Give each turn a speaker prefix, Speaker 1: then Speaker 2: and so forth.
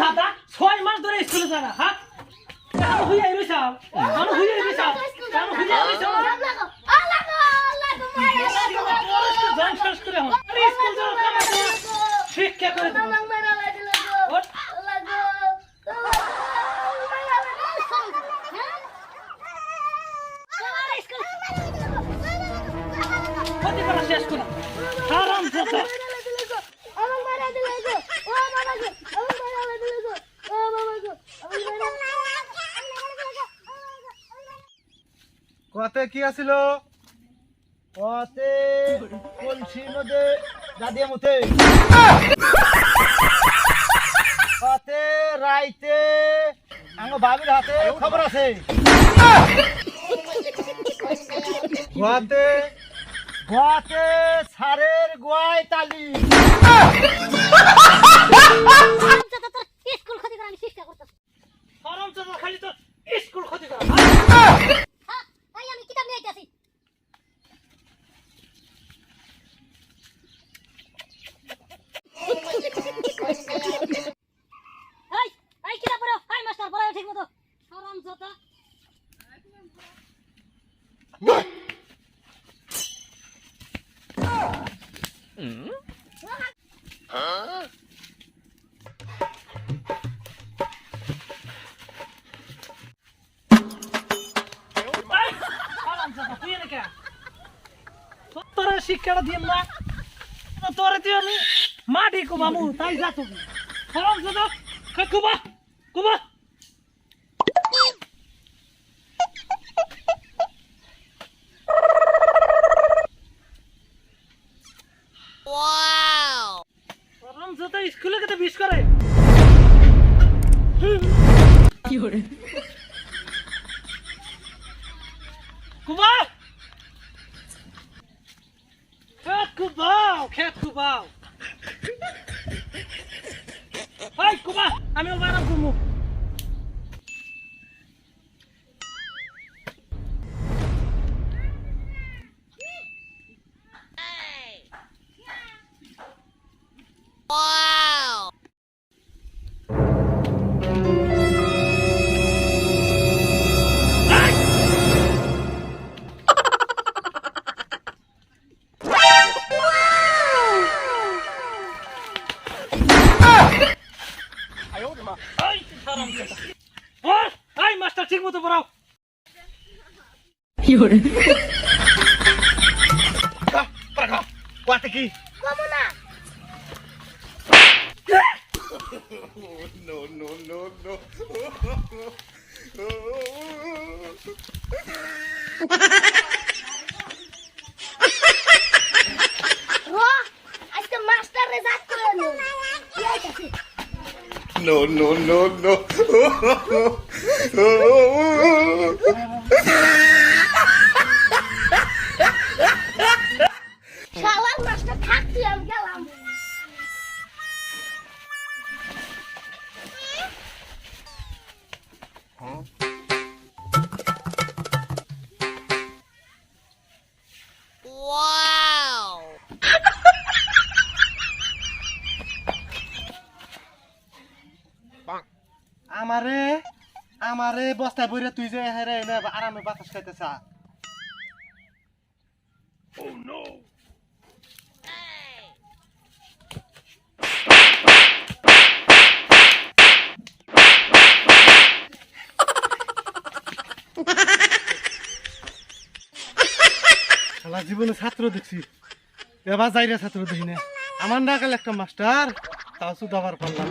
Speaker 1: দাদা ছয় মাস ধরে স্কুলে যায় না হ্যাঁ হুইয়া রইছাও কেন হুইয়া রইছাও কেন হুইয়া করো। শিক্ষা করে করা শেষ করো।
Speaker 2: কতে কি আছিল? কতে কলসির মধ্যে দাদিয়া রাইতে আমার ভাবির হাতে খবর আছে। ঘতে গোয়াতে সারের
Speaker 3: এই এই কিতাব পড়ো হাই মাস্টার পড়াও ঠিক মতো হারাম জাতা
Speaker 1: এনে কে তোরে শিক্ষাটা দিন না। তোরে তুই আমি মাটি কুমামু তাই যা তুমি হারাম দাদা খা কুবা কুবা হারাম দাদা স্কুলে কেটে বিশ করে। কুবা খেত কুবাও খেত কুবাও কুবা আমি ওর বারাম ওর হাই মাস্টার ঠিক মতো পড়াও
Speaker 2: কোয়াতে কি
Speaker 3: আজকে
Speaker 4: no, no, no, no.
Speaker 2: আমারে আমারে বস্তায় বইরে তুই যে হেরে এনে আরামে বাতাস খাইতে চা জীবনে ছাত্র দেখছি। এবার যাইরা ছাত্র দেখি না। আমার না গেল একটা মাস্টার, তাও শুধু আবার পারলাম